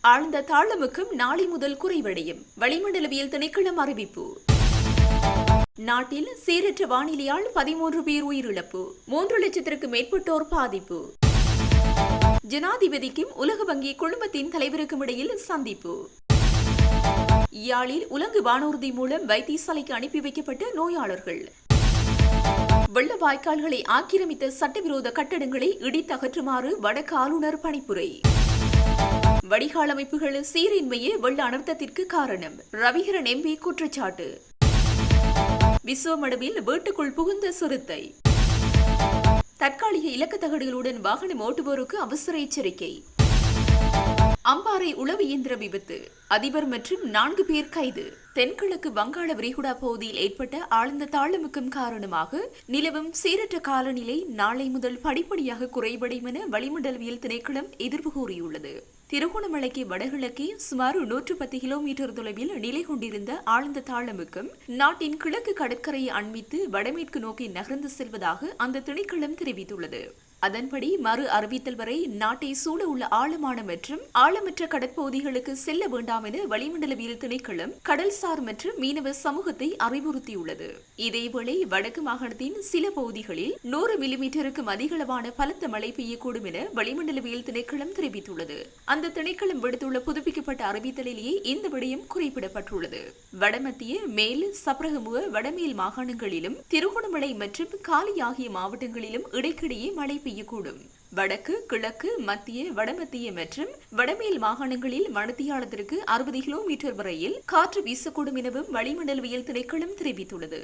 ஆழ்ந்த தாளமுக்கம் நாளை முதல் குறைவடையும். வளிமண்டலவியல் திணைக்களம் அறிவிப்பு. நாட்டில் சீரற்ற வானிலையால் பதிமூன்று பேர் உயிரிழப்பு மூன்று லட்சத்திற்கு மேற்பட்டோர் பாதிப்பு. ஜனாதிபதிக்கும் உலக வங்கி குழுமத்தின் தலைவருக்கும் இடையில் சந்திப்பு. யாழில் உலங்கு வானூர்தி மூலம் வைத்தியசாலைக்கு அனுப்பி வைக்கப்பட்ட நோயாளர்கள். வெள்ள வாய்க்கால்களை ஆக்கிரமித்த சட்டவிரோத கட்டடங்களை இடித்தகற்றுமாறு வடக்கு ஆளுநர் பணிப்புரை. வடிகால் அமைப்புகளில் சீரின்மையே வெள்ள அனர்த்தத்திற்கு காரணம். ரவிகரன் எம்பி குற்றச்சாட்டு. விஸ்வமடுவில் வீட்டுக்குள் புகுந்த சிறுத்தை தற்காலிக இலக்கு தகடுகளுடன் வாகனம் ஓட்டுவோருக்கு அவசர எச்சரிக்கை. அம்பாறை உளவு இயந்திர விபத்து. அதிபர் மற்றும் நான்கு பேர் கைது. தென்கிழக்கு வங்காள விரிகுடா பகுதியில் ஏற்பட்ட ஆழ்ந்த தாளமுக்கம் காரணமாக நிலவும் சீரற்ற காலநிலை நாளை முதல் படிப்படியாக குறைவடையும் என வளிமண்டலவியல் திணைக்களம் எதிர்ப்பு கூறியுள்ளது. திருகோணமலைக்கு வடகிழக்கே சுமார் நூற்று பத்து கிலோமீட்டர் தொலைவில் நிலை கொண்டிருந்த ஆழ்ந்த தாளமுக்கம் நாட்டின் கிழக்கு கடற்கரையை அண்மித்து வடமேற்கு நோக்கி நகர்ந்து செல்வதாக அந்த திணைக்களம் தெரிவித்துள்ளது. அதன்படி மறு அறிவித்தல் வரை நாட்டை சூழ உள்ள ஆழமான மற்றும் ஆழமற்ற கடற்பகுதிகளுக்கு செல்ல வேண்டாம் என வளிமண்டலவியல் திணைக்களம் கடல்சார் மற்றும் மீனவ சமூகத்தை அறிவுறுத்தியுள்ளது. இதேவேளை வடக்கு மாகாணத்தின் சில பகுதிகளில் நூறு மில்லிமீட்டருக்கும் அதிகளவான பலத்த மழை பெய்யக்கூடும் என வளிமண்டலவியல் திணைக்களம் தெரிவித்துள்ளது. அந்த திணைக்களம் விடுத்துள்ள புதுப்பிக்கப்பட்ட அறிவித்தலிலேயே இந்த விடயம் குறிப்பிடப்பட்டுள்ளது. வடமத்திய மேல் சப்ரகமுக வடமேல் மாகாணங்களிலும் திருகோணமலை மற்றும் காலி ஆகிய மாவட்டங்களிலும் இடைக்கிடையே மழை பெய்யக்கூடும் வடக்கு கிழக்கு மத்திய வடமத்திய மற்றும் வடமேல் மாகாணங்களில் மணத்தியாலத்திற்கு அறுபது கிலோமீட்டர் வரையில் காற்று வீசக்கூடும் எனவும் வளிமண்டலவியல் திணைக்களம் தெரிவித்துள்ளது.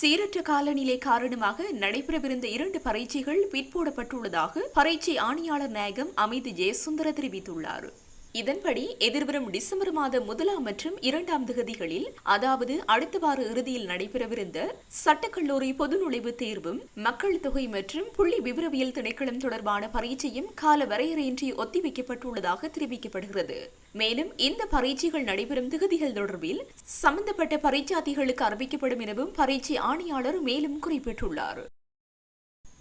சீரற்ற காலநிலை காரணமாக நடைபெறவிருந்த இரண்டு பரீட்சைகள் பிற்போடப்பட்டுள்ளதாக பரீட்சை ஆணையாளர் நாயகம் அமித் ஜெயசுந்தர தெரிவித்துள்ளார். இதன்படி எதிர்வரும் டிசம்பர் மாத முதலாம் மற்றும் இரண்டாம் தொகுதிகளில் அதாவது அடுத்த வார இறுதியில் நடைபெறவிருந்த சட்டக்கல்லூரி பொது நுழைவுத் தேர்வும் மக்கள் தொகை மற்றும் புள்ளி விவரவியல் திணைக்களம் தொடர்பான பரீட்சையும் கால வரையறையின்றி ஒத்திவைக்கப்பட்டுள்ளதாக தெரிவிக்கப்படுகிறது. மேலும் இந்த பரீட்சைகள் நடைபெறும் திகதிகள் தொடர்பில் சம்பந்தப்பட்ட பரீட்சார்த்திகளுக்கு அறிவிக்கப்படும் எனவும் பரீட்சை ஆணையாளர் மேலும் குறிப்பிட்டுள்ளார்.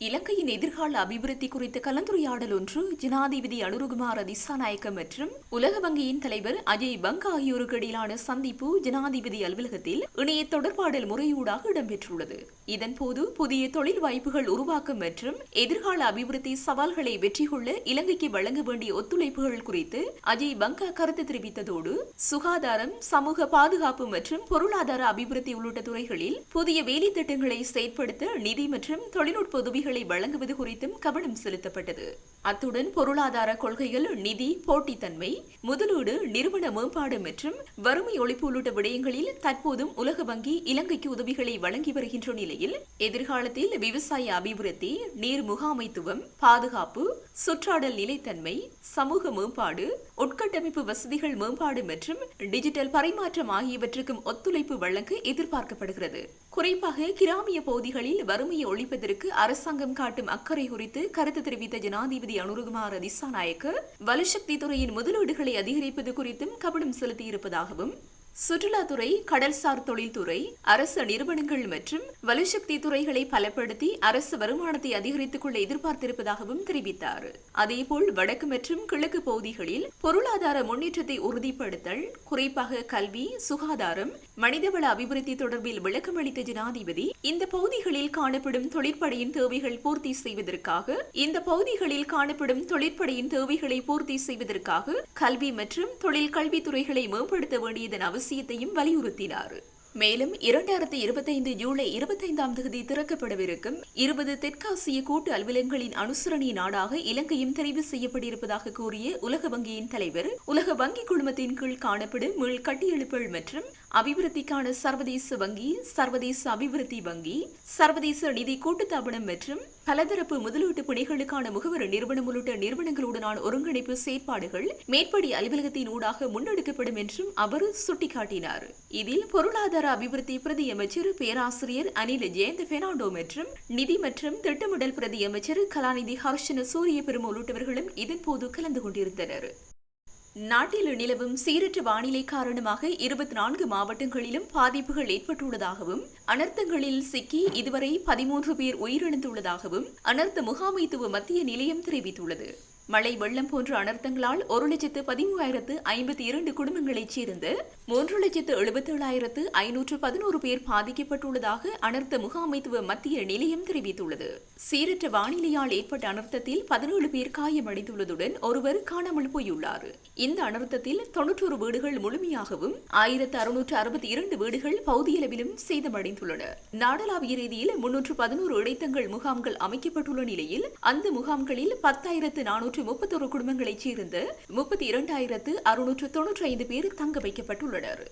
இலங்கையின் எதிர்கால அபிவிருத்தி குறித்த கலந்துரையாடல் ஒன்று ஜனாதிபதி அனுருகுமார திசாநாயக்க மற்றும் உலக வங்கியின் தலைவர் அஜய் பங்க் ஆகியோருக்கு இடையிலான சந்திப்பு ஜனாதிபதி அலுவலகத்தில் இணைய தொடர்பாடல் முறையூடாக இடம்பெற்றுள்ளது. இதன்போது புதிய தொழில் வாய்ப்புகள் உருவாக்கம் மற்றும் எதிர்கால அபிவிருத்தி சவால்களை வெற்றி கொள்ள இலங்கைக்கு வழங்க வேண்டிய ஒத்துழைப்புகள் குறித்து அஜய் பங்கா கருத்து தெரிவித்ததோடு சுகாதாரம் சமூக பாதுகாப்பு மற்றும் பொருளாதார அபிவிருத்தி உள்ளிட்ட துறைகளில் புதிய வேலை திட்டங்களை செயற்படுத்த நிதி மற்றும் தொழில்நுட்ப உதவிகள் சேவைகளை வழங்குவது குறித்தும் கவனம் செலுத்தப்பட்டது. அத்துடன் பொருளாதார கொள்கைகள் நிதி போட்டித்தன்மை முதலீடு நிறுவன மேம்பாடு மற்றும் வறுமை ஒழிப்பு உள்ளிட்ட விடயங்களில் தற்போதும் உலக வங்கி இலங்கைக்கு உதவிகளை வழங்கி வருகின்ற நிலையில் எதிர்காலத்தில் விவசாய அபிவிருத்தி நீர் முகாமைத்துவம் பாதுகாப்பு சுற்றாடல் நிலைத்தன்மை சமூக மேம்பாடு உட்கட்டமைப்பு வசதிகள் மேம்பாடு மற்றும் டிஜிட்டல் பரிமாற்றம் ஆகியவற்றுக்கும் ஒத்துழைப்பு வழங்க எதிர்பார்க்கப்படுகிறது. குறிப்பாக கிராமிய பகுதிகளில் வறுமையை ஒழிப்பதற்கு அரசாங்கம் காட்டும் அக்கறை குறித்து கருத்து தெரிவித்த ஜனாதிபதி அனுருகுமார் திசாநாயக்க வலுசக்தி துறையின் முதலீடுகளை அதிகரிப்பது குறித்தும் கவனம் செலுத்தியிருப்பதாகவும் சுற்றுலாத்துறை கடல்சார் தொழில்துறை அரசு நிறுவனங்கள் மற்றும் வலுசக்தி துறைகளை பலப்படுத்தி அரசு வருமானத்தை அதிகரித்துக் கொள்ள எதிர்பார்த்திருப்பதாகவும் தெரிவித்தார். அதேபோல் வடக்கு மற்றும் கிழக்கு பகுதிகளில் பொருளாதார முன்னேற்றத்தை உறுதிப்படுத்தல் குறிப்பாக கல்வி சுகாதாரம் மனிதவள அபிவிருத்தி தொடர்பில் விளக்கமளித்த ஜனாதிபதி இந்த பகுதிகளில் காணப்படும் தொழிற்படையின் தேவைகள் பூர்த்தி செய்வதற்காக இந்த பகுதிகளில் காணப்படும் தொழிற்படையின் தேவைகளை பூர்த்தி செய்வதற்காக கல்வி மற்றும் தொழில் கல்வித்துறைகளை மேம்படுத்த வேண்டியதன் அவசியத்தையும் வலியுறுத்தினார். மேலும் இரண்டாயிரத்தி இருபத்தைந்து ஜூலை இருபத்தைந்தாம் தேதி திறக்கப்படவிருக்கும் இருபது தெற்காசிய கூட்டு அலுவலகங்களின் அனுசரணி நாடாக இலங்கையும் தெரிவு செய்யப்பட்டிருப்பதாக கூறிய உலக வங்கியின் தலைவர் உலக வங்கி குழுமத்தின் கீழ் காணப்படும் மீள் கட்டியெழுப்பல் மற்றும் அபிவிருத்திக்கான சர்வதேச வங்கி சர்வதேச அபிவிருத்தி வங்கி சர்வதேச நிதி கூட்டுத்தாபனம் மற்றும் பலதரப்பு முதலீட்டு பணிகளுக்கான முகவர் நிறுவனம் உள்ளிட்ட நிறுவனங்களுடனான ஒருங்கிணைப்பு செயற்பாடுகள் மேற்படி அலுவலகத்தின் ஊடாக முன்னெடுக்கப்படும் என்றும் அவர் சுட்டிக்காட்டினார். இதில் பொருளாதார அபிவிருத்தி பிரதி அமைச்சர் பேராசிரியர் அனில் ஜெயந்த் பெர்னாண்டோ மற்றும் நிதி மற்றும் திட்டமிடல் பிரதி அமைச்சர் கலாநிதி ஹர்ஷன சூரிய பெரும் உள்ளிட்டவர்களும் இதன்போது கலந்து கொண்டிருந்தனர். நாட்டில் நிலவும் சீரற்ற வானிலை காரணமாக இருபத்தி நான்கு மாவட்டங்களிலும் பாதிப்புகள் ஏற்பட்டுள்ளதாகவும் அனர்த்தங்களில் சிக்கி இதுவரை பதிமூன்று பேர் உயிரிழந்துள்ளதாகவும் அனர்த்த முகாமைத்துவ மத்திய நிலையம் தெரிவித்துள்ளது. மழை வெள்ளம் போன்ற அனர்த்தங்களால் ஒரு லட்சத்து பதிமூவாயிரத்து ஐம்பத்தி இரண்டு குடும்பங்களைச் சேர்ந்து மூன்று லட்சத்து எழுபத்தேழாயிரத்து ஐநூற்று பதினோரு பேர் பாதிக்கப்பட்டுள்ளதாக அனர்த்த முகாமைத்துவ மத்திய நிலையம் தெரிவித்துள்ளது. சீரற்ற வானிலையால் ஏற்பட்ட அனர்த்தத்தில் பதினேழு பேர் காயமடைந்துள்ளதுடன் ஒருவர் காணாமல் போயுள்ளார். இந்த அனர்த்தத்தில் தொன்னூற்றொரு வீடுகள் முழுமையாகவும் ஆயிரத்து அறுநூற்று அறுபத்தி இரண்டு வீடுகள் பகுதியளவிலும் சேதமடைந்துள்ளன. நாடளாவிய ரீதியில் முன்னூற்று பதினோரு இடைத்தங்கள் முகாம்கள் அமைக்கப்பட்டுள்ள நிலையில் அந்த முகாம்களில் பத்தாயிரத்து நானூற்று முப்பத்தொரு குடும்பங்களைச் சேர்ந்த முப்பத்தி இரண்டாயிரத்து அறுநூற்று தொன்னூற்றி ஐந்து பேர் தங்க வைக்கப்பட்டுள்ளனர்.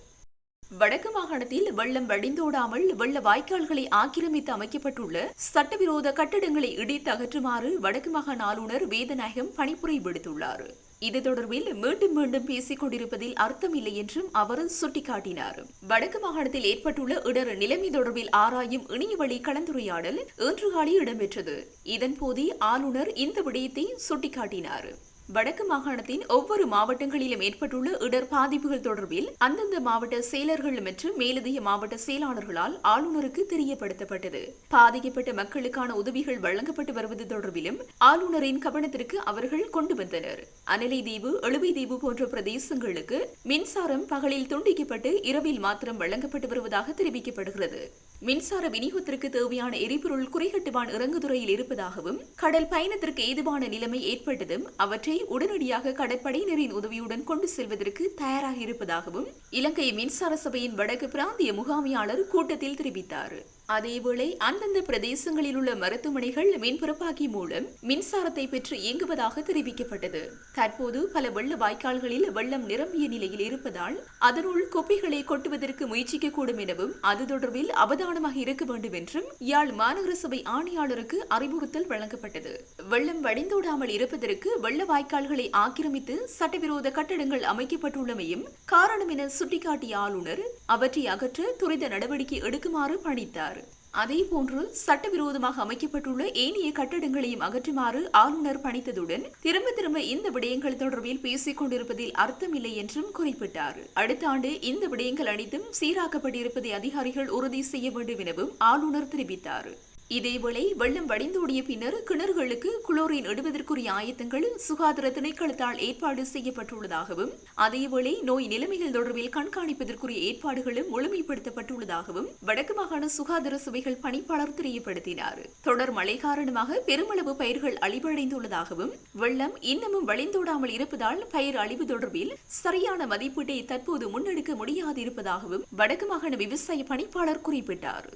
வடக்கு மாகாணத்தில் வெள்ளம் வடிந்தோடாமல் வெள்ள வாய்க்கால்களை ஆக்கிரமித்து அமைக்கப்பட்டுள்ள சட்டவிரோத கட்டடங்களை இடித்து அகற்றுமாறு வடக்கு மாகாண ஆளுநர் வேதநாயகம் பணிப்புரை விடுத்துள்ளார். இது தொடர்பில் மீண்டும் மீண்டும் பேசிக் கொண்டிருப்பதில் அர்த்தமில்லை என்றும் அவர் சுட்டிக்காட்டினார். வடக்கு மாகாணத்தில் ஏற்பட்டுள்ள இடர் நிலைமை தொடர்பில் ஆராயும் இணையவழி கலந்துரையாடல் இன்று காலை இடம்பெற்றது. இதன்போதே ஆளுநர் இந்த விடயத்தை சுட்டிக்காட்டினார். வடக்கு மாகாணத்தின் ஒவ்வொரு மாவட்டங்களிலும் ஏற்பட்டுள்ள இடர் பாதிப்புகள் தொடர்பில் அந்தந்த மாவட்ட செயலர்கள் மற்றும் மேலதிக மாவட்ட செயலாளர்களால் ஆளுநருக்கு தெரியப்படுத்தப்பட்டது. பாதிக்கப்பட்ட மக்களுக்கான உதவிகள் வழங்கப்பட்டு வருவது தொடர்பிலும் ஆளுநரின் கவனத்திற்கு அவர்கள் கொண்டு வந்தனர். அனலை தீவு எழுவை தீவு போன்ற பிரதேசங்களுக்கு மின்சாரம் பகலில் துண்டிக்கப்பட்டு இரவில் மாத்திரம் வழங்கப்பட்டு வருவதாக தெரிவிக்கப்படுகிறது. மின்சார விநியோகத்திற்கு தேவையான எரிபொருள் குறைகட்டுவான் இறங்குதுறையில் இருப்பதாகவும் கடல் பயணத்திற்கு ஏதுவான நிலைமை ஏற்பட்டதும் அவற்றை உடனடியாக கடற்படையினரின் உதவியுடன் கொண்டு செல்வதற்கு தயாராக இருப்பதாகவும் இலங்கை மின்சார சபையின் வடக்கு பிராந்திய முகாமியாளர் கூட்டத்தில் தெரிவித்தார். அதேவேளை அந்தந்த பிரதேசங்களில் உள்ள மருத்துவமனைகள் மின்புறப்பாக்கி மூலம் மின்சாரத்தை பெற்று இயங்குவதாக தெரிவிக்கப்பட்டது. தற்போது பல வெள்ள வாய்க்கால்களில் வெள்ளம் நிரம்பிய நிலையில் இருப்பதால் அதனுள் குப்பைகளை கொட்டுவதற்கு முயற்சிக்கக்கூடும் எனவும் அது தொடர்பில் அவதானமாக இருக்க வேண்டும் என்றும் யாழ் மாநகர சபை ஆணையாளருக்கு அறிவுறுத்தல் வழங்கப்பட்டது. வெள்ளம் வடிந்தோடாமல் இருப்பதற்கு வெள்ள வாய்க்கால்களை ஆக்கிரமித்து சட்டவிரோத கட்டடங்கள் அமைக்கப்பட்டுள்ளமையும் காரணம் என சுட்டிக்காட்டிய ஆளுநர் அவற்றை அகற்ற துரித நடவடிக்கை எடுக்குமாறு பணித்தார். அதேபோன்று சட்டவிரோதமாக அமைக்கப்பட்டுள்ள ஏனைய கட்டடங்களையும் அகற்றுமாறு ஆளுநர் பணித்ததுடன் திரும்ப திரும்ப இந்த விடயங்கள் தொடர்பில் பேசிக் கொண்டிருப்பதில் அர்த்தமில்லை என்றும் குறிப்பிட்டார். அடுத்த ஆண்டு இந்த விடயங்கள் அனைத்தும் சீராக்கப்பட்டிருப்பதை அதிகாரிகள் உறுதி செய்ய வேண்டும் எனவும் ஆளுநர் தெரிவித்தார். இதேவேளை வெள்ளம் வடிந்தோடிய பின்னர் கிணறுகளுக்கு குளோரின் இடுவதற்குரிய ஆயத்தங்கள் சுகாதார திணைக்களத்தால் ஏற்பாடு செய்யப்பட்டுள்ளதாகவும் அதேவேளை நோய் நிலைமைகள் தொடர்பில் கண்காணிப்பதற்குரிய ஏற்பாடுகளும் முழுமைப்படுத்தப்பட்டுள்ளதாகவும் வடக்கு மாகாண சுகாதார சபைகள் பணிப்பாளர் தெரியப்படுத்தினார். தொடர் மழை காரணமாக பெருமளவு பயிர்கள் அழிவடைந்துள்ளதாகவும் வெள்ளம் இன்னமும் வழிந்தோடாமல் இருப்பதால் பயிர் அழிவு தொடர்பில் சரியான மதிப்பீட்டை தற்போது முன்னெடுக்க முடியாதிருப்பதாகவும் வடக்கு மாகாண விவசாய பணிப்பாளர் குறிப்பிட்டார்.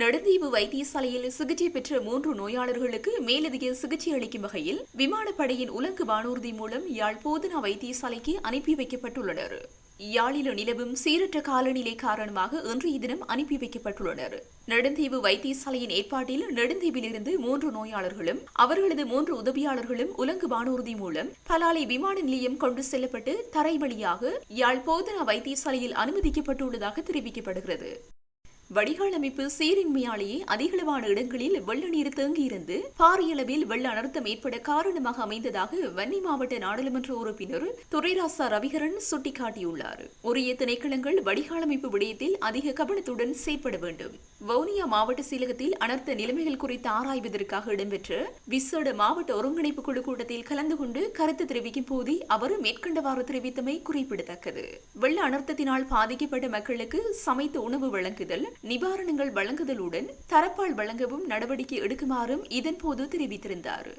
நெடுந்தீவு வைத்தியசாலையில் சிகிச்சை பெற்ற மூன்று நோயாளர்களுக்கு மேலதிக சிகிச்சை அளிக்கும் வகையில் விமானப்படையின் உலங்கு வானூர்தி மூலம் யாழ் போதனா வைத்தியசாலைக்கு அனுப்பி வைக்கப்பட்டுள்ளனர். யாழில் நிலவும் சீரற்ற காலநிலை காரணமாக இன்றைய தினம் அனுப்பி வைக்கப்பட்டுள்ளனர். நெடுந்தீவு வைத்தியசாலையின் ஏற்பாட்டில் நெடுந்தீவிலிருந்து மூன்று நோயாளர்களும் அவர்களது மூன்று உதவியாளர்களும் உலங்கு வானூர்தி மூலம் பலாலை விமான நிலையம் கொண்டு செல்லப்பட்டு தரை வழியாக யாழ் போதனா வைத்தியசாலையில் அனுமதிக்கப்பட்டுள்ளதாக தெரிவிக்கப்படுகிறது. வடிகால் அமைப்பு சீரின்மையாலேயே அதிகளவான இடங்களில் வெள்ள நீர் தேங்கியிருந்து பாரியளவில் வெள்ள அனர்த்தம் ஏற்பட காரணமாக அமைந்ததாக வன்னி மாவட்ட நாடாளுமன்ற உறுப்பினர் துரைராசா ரவிகரன் சுட்டிக்காட்டியுள்ளார். உரிய திணைக்களங்கள் வடிகால் அமைப்பு விடயத்தில் அதிக கவனத்துடன் செயற்பட வேண்டும். வவுனியா மாவட்ட செயலகத்தில் அனர்த்த நிலைமைகள் குறித்து ஆராய்வதற்காக இடம்பெற்ற விசேட மாவட்ட ஒருங்கிணைப்பு குழு கூட்டத்தில் கலந்து கொண்டு கருத்து தெரிவிக்கும் போதே அவர் மேற்கண்டவாறு தெரிவித்தமை குறிப்பிடத்தக்கது. வெள்ள அனர்த்தத்தினால் பாதிக்கப்பட்ட மக்களுக்கு சமைத்த உணவு வழங்குதல் நிவாரணங்கள் வழங்குதலுடன் தரப்பால் வழங்கவும் நடவடிக்கை எடுக்குமாறும் இதன்போது தெரிவித்திருந்தார்.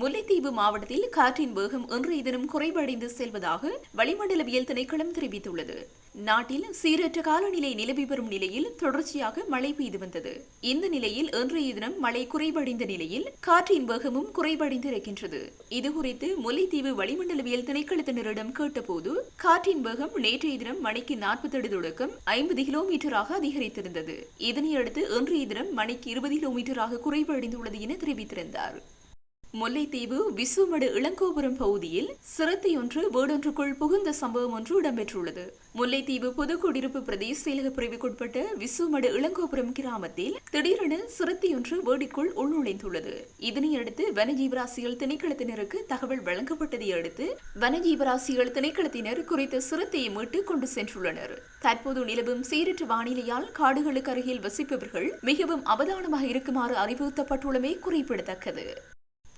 முல்லைத்தீவு மாவட்டத்தில் காற்றின் வேகம் இன்றைய தினம் குறைவடைந்து செல்வதாக வளிமண்டலவியல் திணைக்களம் தெரிவித்துள்ளது. நாட்டில் சீரற்ற காலநிலை நிலவி வரும் நிலையில் தொடர்ச்சியாக மழை பெய்து வந்தது. இந்த நிலையில் இன்றைய தினம் மழை குறைவடைந்த நிலையில் காற்றின் வேகமும் குறைவடைந்திருக்கின்றது. இதுகுறித்து முல்லைத்தீவு வளிமண்டலவியல் திணைக்களத்தினரிடம் கேட்டபோது காற்றின் வேகம் நேற்றைய தினம் மணிக்கு நாற்பத்தெடு தொடக்கம் ஐம்பது கிலோமீட்டராக அதிகரித்திருந்தது. இதனையடுத்து இன்றைய தினம் மணிக்கு இருபது கிலோமீட்டராக குறைவடைந்துள்ளது என தெரிவித்திருந்தார். முல்லைத்தீவு விசுமடு இளங்கோபுரம் பகுதியில் சிறுத்தையொன்று வீடொன்றுக்குள் புகுந்த சம்பவம் ஒன்று இடம்பெற்றுள்ளது. முல்லைத்தீவு பொதுக்குடியிருப்பு பிரதேச செயலக பிரிவுக்குட்பட்ட விசுமடு இளங்கோபுரம் கிராமத்தில் திடீரென சிறுத்தையொன்று வீடிக்குள் உள்நுழைந்துள்ளது. இதனையடுத்து வனஜீவராசிகள் திணைக்களத்தினருக்கு தகவல் வழங்கப்பட்டதை அடுத்து வனஜீவராசிகள் திணைக்களத்தினர் குறித்த சிறுத்தையை மீட்டு கொண்டு சென்றுள்ளனர். தற்போது நிலவும் சீரற்ற வானிலையால் காடுகளுக்கு அருகில் வசிப்பவர்கள் மிகவும் அவதானமாக இருக்குமாறு அறிவுறுத்தப்பட்டுள்ளமை குறிப்பிடத்தக்கது.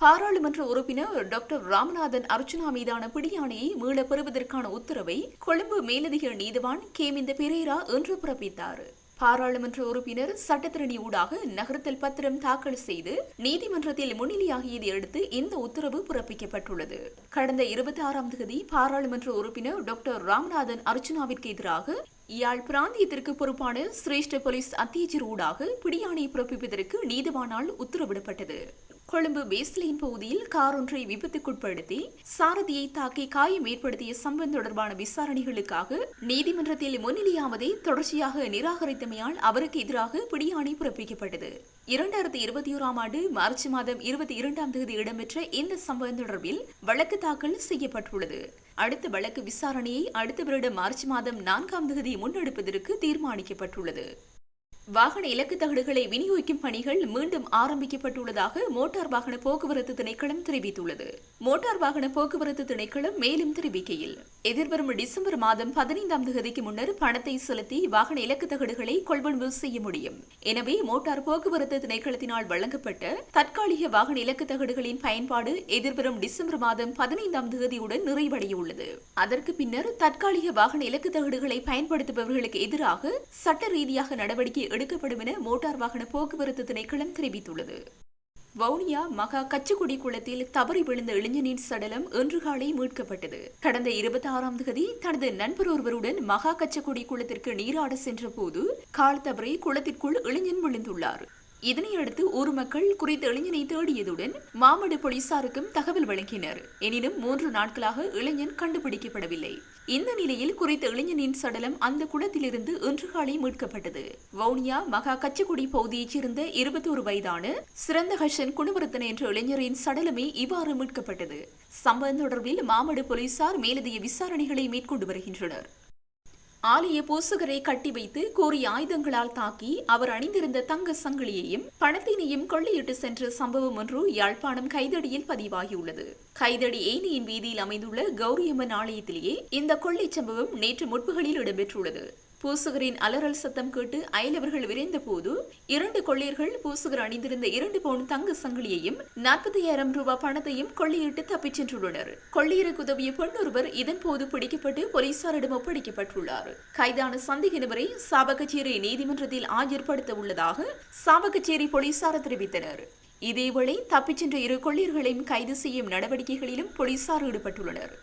பாராளுமன்ற உறுப்பினர் டாக்டர் ராமநாதன் அர்ச்சனா மீதான பிடியாணையை மீள பெறுவதற்கான உத்தரவை கொழும்பு மேலதிக நீதிவான் கேமிந்த பெரேரா இன்று பிறப்பித்தார். பாராளுமன்ற உறுப்பினர் சட்டத்திரணி ஊடாக நகரத்தில் பத்திரம் தாக்கல் செய்து நீதிமன்றத்தில் முன்னிலையாகியதை அடுத்து இந்த உத்தரவு பிறப்பிக்கப்பட்டுள்ளது. கடந்த இருபத்தி ஆறாம் தேதி பாராளுமன்ற உறுப்பினர் டாக்டர் ராமநாதன் அர்ச்சனாவிற்கு எதிராக யாழ் பிராந்தியத்திற்கு பொறுப்பான சிரேஷ்ட போலீஸ் அத்தியட்சர் ஊடாக பிடியாணை பிறப்பிப்பதற்கு நீதிவானால் உத்தரவிடப்பட்டது. கொழும்பு பேஸ்லைன் பகுதியில் கார் ஒன்றை விபத்துக்குட்படுத்தி சாரதியை தாக்கி காயம் ஏற்படுத்திய சம்பவம் தொடர்பான விசாரணைகளுக்காக நீதிமன்றத்தில் முன்னிலையாவதை தொடர்ச்சியாக நிராகரித்தமையால் அவருக்கு எதிராக பிடியாணை பிறப்பிக்கப்பட்டது. இரண்டாயிரத்தி இருபத்தி ஓராம் ஆண்டு மார்ச் மாதம் இருபத்தி இரண்டாம் தேதி இடம்பெற்ற இந்த சம்பவம் தொடர்பில் வழக்கு தாக்கல் செய்யப்பட்டுள்ளது. அடுத்த வழக்கு விசாரணையை அடுத்த வருடம் மார்ச் மாதம் நான்காம் தேதி முன்னெடுப்பதற்கு தீர்மானிக்கப்பட்டுள்ளது. வாகன இலக்கு தகடுகளை விநியோகிக்கும் பணிகள் மீண்டும் ஆரம்பிக்கப்பட்டுள்ளதாக மோட்டார் வாகன போக்குவரத்து திணைக்களம் தெரிவித்துள்ளது. மோட்டார் வாகன போக்குவரத்து திணைக்களம் மேலும் தெரிவிக்கையில் எதிர்வரும் டிசம்பர் மாதம் பதினைந்தாம் தேதிக்கு முன்னர் பணத்தை செலுத்தி வாகன இலக்கு தகடுகளை கொள்வனவு செய்ய முடியும். எனவே மோட்டார் போக்குவரத்து திணைக்களத்தினால் வழங்கப்பட்ட தற்காலிக வாகன இலக்கு தகடுகளின் பயன்பாடு எதிர்வரும் டிசம்பர் மாதம் பதினைந்தாம் தேதியுடன் நிறைவடைய உள்ளது அதற்கு பின்னர் தற்காலிக வாகன இலக்கு தகடுகளை பயன்படுத்துபவர்களுக்கு எதிராக சட்ட ரீதியாக நடவடிக்கை எடுக்கப்படும் என மோட்டார் வாகன போக்குவரத்து திணைக்களம் தெரிவித்துள்ளது. வவுனியா மகா கச்சுக்குடி குளத்தில் தவறி விழுந்த இளைஞனின் சடலம் இன்று காலை மீட்கப்பட்டது. கடந்த இருபத்தி ஆறாம் தேதி தனது நண்பர் ஒருவருடன் மகா கச்சக்குடி குளத்திற்கு நீராட சென்ற போது கால் தவறி குளத்திற்குள் இளைஞன் விழுந்துள்ளார். இதனையடுத்து ஊர் மக்கள் குறித்த இளைஞனை தேடியதுடன் மாமடு போலீசாருக்கும் தகவல் வழங்கினர். எனினும் மூன்று நாட்களாக இளைஞன் கண்டுபிடிக்கப்படவில்லை. இந்த நிலையில் குறித்த இளைஞனின் சடலம் அந்த குளத்திலிருந்து இன்று காலை மீட்கப்பட்டது. வவுனியா மகா கச்சக்குடி பகுதியைச் சேர்ந்த இருபத்தோரு வயதான சிறந்த ஹஷன் குணவர்த்தன் என்ற இளைஞரின் சடலமே இவ்வாறு மீட்கப்பட்டது. சம்பவம் தொடர்பில் மாமடு போலீசார் மேலதிக விசாரணைகளை மேற்கொண்டு வருகின்றனர். ஆலய பூசகரை கட்டி வைத்து கூறிய ஆயுதங்களால் தாக்கி அவர் அணிந்திருந்த தங்க சங்கிலியையும் பணத்தினையும் கொள்ளையிட்டு சென்ற சம்பவம் ஒன்று யாழ்ப்பாணம் கைதடியில் பதிவாகியுள்ளது. கைதடி ஏனியின் வீதியில் அமைந்துள்ள கௌரியம்மன் ஆலயத்திலேயே இந்த கொள்ளை சம்பவம் நேற்று முற்பகலில் இடம்பெற்றுள்ளது. பூசுகரின் அலறல் சத்தம் கேட்டு அயலவர்கள் விரைந்த போது இரண்டு கொள்ளையர்கள் பூசுகர் அணிந்திருந்த இரண்டு பவுன் தங்க சங்கிலியையும் நாற்பத்தாயிரம் ரூபாய் பணத்தையும் கொள்ளையிட்டு தப்பிச் சென்றுள்ளனர். கொள்ளையருக்கு உதவிய பெண்ணொருவர் இதன்போது பிடிக்கப்பட்டு போலீசாரிடம் ஒப்படைக்கப்பட்டுள்ளார். கைதான சந்தேக நபரை சாவகச்சேரி நீதிமன்றத்தில் ஆஜர்படுத்த உள்ளதாக சாவகச்சேரி போலீசார் தெரிவித்தனர். இதேவேளை தப்பிச் சென்ற இரு கொள்ளையர்களையும் கைது செய்யும் நடவடிக்கைகளிலும் போலீசார் ஈடுபட்டுள்ளனர்.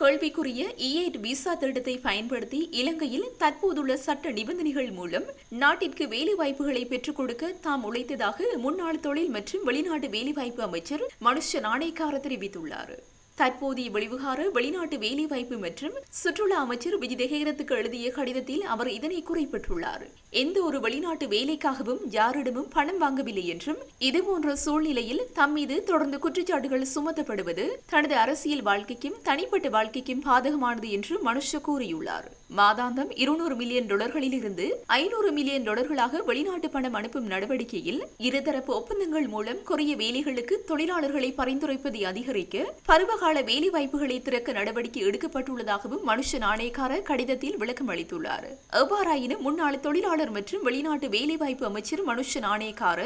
கேள்விக்குரிய e இஎட் விசா திட்டத்தை பயன்படுத்தி இலங்கையில் தற்போதுள்ள சட்ட நிபந்தனைகள் மூலம் நாட்டிற்கு வேலைவாய்ப்புகளை பெற்றுக் கொடுக்க தாம் உழைத்ததாக முன்னாள் தொழில் மற்றும் வெளிநாட்டு வேலைவாய்ப்பு அமைச்சர் மனுஷ நாணயக்கார தெரிவித்துள்ளார். தற்போதைய வெளிவிகார வெளிநாட்டு வேலைவாய்ப்பு மற்றும் சுற்றுலா அமைச்சர் விஜய் தேகரத்துக்கு எழுதிய கடிதத்தில் அவர் இதனை குறிப்பிட்டுள்ளார். எந்த ஒரு வெளிநாட்டு வேலைக்காகவும் யாரிடமும் பணம் வாங்கவில்லை என்றும் இதுபோன்ற சூழ்நிலையில் தம் மீது தொடர்ந்து குற்றச்சாட்டுகள் சுமத்தப்படுவது தனது அரசியல் வாழ்க்கைக்கும் தனிப்பட்ட வாழ்க்கைக்கும் பாதகமானது என்று மனுஷ கூறியுள்ளார். மாதாந்தம் இருநூறு மில்லியன் டாலர்களில் இருந்து ஐநூறு மில்லியன் டாலர்களாக வெளிநாட்டு பணம் அனுப்பும் நடவடிக்கையில் இருதரப்பு ஒப்பந்தங்கள் மூலம் கொரிய வேலைகளுக்கு தொழிலாளர்களை பரிந்துரைப்பதை அதிகரிக்க பருவகால வேலை வாய்ப்புகளை திறக்க நடவடிக்கை எடுக்கப்பட்டுள்ளதாகவும் மனுஷ நாணயக்கார கடிதத்தில் விளக்கம் அளித்துள்ளார். எவ்வாறாயினும் முன்னாள் தொழிலாளர் மற்றும் வெளிநாட்டு வேலைவாய்ப்பு அமைச்சர் மனுஷ நாணயக்கார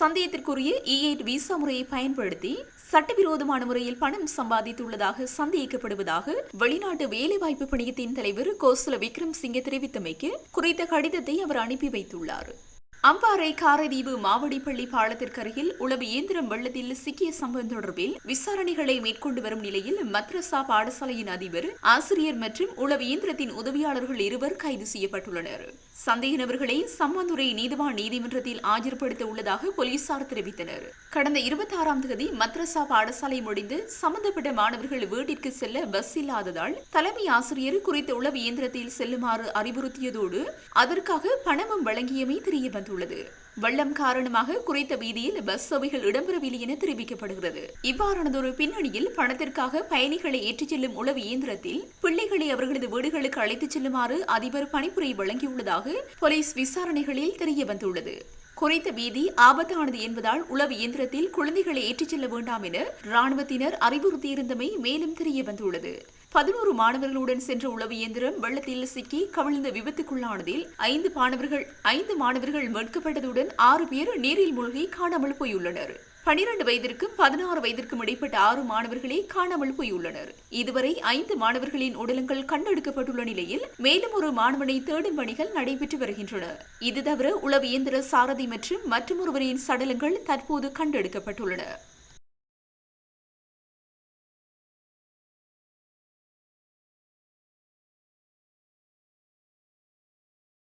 சந்தேகத்திற்குரிய e இ எயிட் விசா முறையை பயன்படுத்தி சட்டவிரோதமான முறையில் பணம் சம்பாதித்துள்ளதாக சந்தேகிக்கப்படுவதாக வெளிநாட்டு வேலைவாய்ப்பு பணியத்தின் தலைவர் சில விக்ரம் சிங்கே தெரிவித்தமைக்கு குறித்த கடிதத்தை அவர் அனுப்பி வைத்துள்ளார். அம்பாறை காரைதீவு மாவடிப்பள்ளி பாலத்திற்கு அருகில் உளவு இயந்திரம் வெள்ளத்தில் சிக்கிய சம்பவம் தொடர்பில் விசாரணைகளை மேற்கொண்டு வரும் நிலையில் மத்ரசா பாடசாலையின் அதிபர் ஆசிரியர் மற்றும் உளவு இயந்திரத்தின் உதவியாளர்கள் இருவர் கைது செய்யப்பட்டுள்ளனர். சந்தேக நபர்களை சம்மாந்துறை நீதிவான் நீதிமன்றத்தில் ஆஜர்படுத்த உள்ளதாக போலீசார் தெரிவித்தனர். கடந்த இருபத்தி ஆறாம் தேதி மத்ரசா பாடசாலை முடிந்து சம்பந்தப்பட்ட மாணவர்கள் வீட்டிற்கு செல்ல பஸ் இல்லாததால் தலைமை ஆசிரியர் குறித்த உளவு இயந்திரத்தில் செல்லுமாறு அறிவுறுத்தியதோடு அதற்காக பணமும் வழங்கியமே தெரிய வந்துள்ளது வெள்ளம் காரணமாக குறைத்த வீதியில் பஸ் சேவைகள் இடம்பெறவில்லை என தெரிவிக்கப்படுகிறது. இவ்வாறானதொரு பின்னணியில் பணத்திற்காக பயணிகளை ஏற்றிச் செல்லும் உளவு இயந்திரத்தில் பிள்ளைகளை அவர்களது வீடுகளுக்கு அழைத்துச் செல்லுமாறு அதிபர் பணிப்புரை வழங்கியுள்ளதாக போலீஸ் விசாரணைகளில் தெரிய வந்துள்ளது. குறைத்த வீதி ஆபத்தானது என்பதால் உளவு இயந்திரத்தில் குழந்தைகளை ஏற்றிச் செல்ல வேண்டாம் என ராணுவத்தினர் அறிவுறுத்தியிருந்தமை மேலும் தெரிய வந்துள்ளது. பதினோரு மாணவர்களுடன் சென்ற உளவு இயந்திரம் வெள்ளத்தில் சிக்கி கவிழ்ந்த விபத்துக்குள்ளானதில் ஐந்து மாணவர்கள் ஐந்து மாணவர்கள் மீட்கப்பட்டதுடன் ஆறு பேர் நீரில் மூழ்கி காணாமல் போயுள்ளனர். பனிரெண்டு வயதிற்கும் பதினாறு வயதிற்கும் இடைப்பட்ட ஆறு மாணவர்களே காணாமல் போயுள்ளனர். இதுவரை ஐந்து மாணவர்களின் உடலங்கள் கண்டெடுக்கப்பட்டுள்ள நிலையில் மேலும் ஒரு மாணவனை தேடும் பணிகள் நடைபெற்று வருகின்றன. இது தவிர உளவு இயந்திர சாரதி மற்றும் மற்றொருவரின் சடலங்கள் தற்போது கண்டெடுக்கப்பட்டுள்ளன.